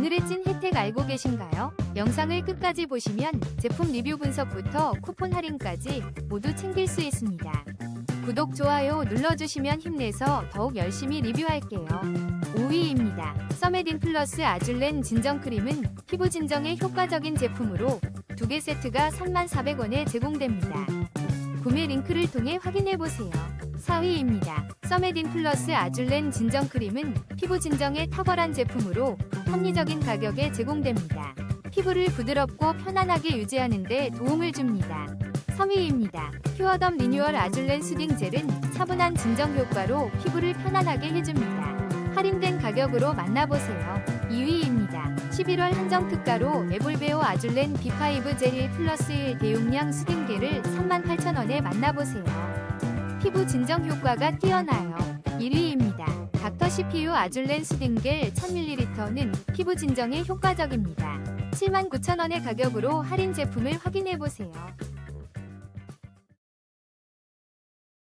오늘의 찐 혜택 알고 계신가요? 영상을 끝까지 보시면 제품 리뷰 분석부터 쿠폰 할인까지 모두 챙길 수 있습니다. 구독, 좋아요 눌러주시면 힘내서 더욱 열심히 리뷰할게요. 5위입니다. 서메딘 플러스 아줄렌 진정크림은 피부 진정에 효과적인 제품으로 두 개 세트가 34,000원에 제공됩니다. 구매 링크를 통해 확인해보세요. 4위입니다. 서메딘 플러스 아줄렌 진정 크림은 피부 진정에 탁월한 제품으로 합리적인 가격에 제공됩니다. 피부를 부드럽고 편안하게 유지하는 데 도움을 줍니다. 3위입니다. 퓨어덤 리뉴얼 아줄렌 수딩 젤은 차분한 진정 효과로 피부를 편안하게 해줍니다. 할인된 가격으로 만나보세요. 2위입니다. 11월 한정 특가로 에볼베오 아줄렌 B5 젤 1 플러스 1 대용량 수딩 겔을 38,000원에 만나보세요. 피부 진정 효과가 뛰어나요. 1위입니다. 닥터 CPU 아줄렌 수딩겔 1000ml는 피부 진정에 효과적입니다. 79,000원의 가격으로 할인 제품을 확인해보세요.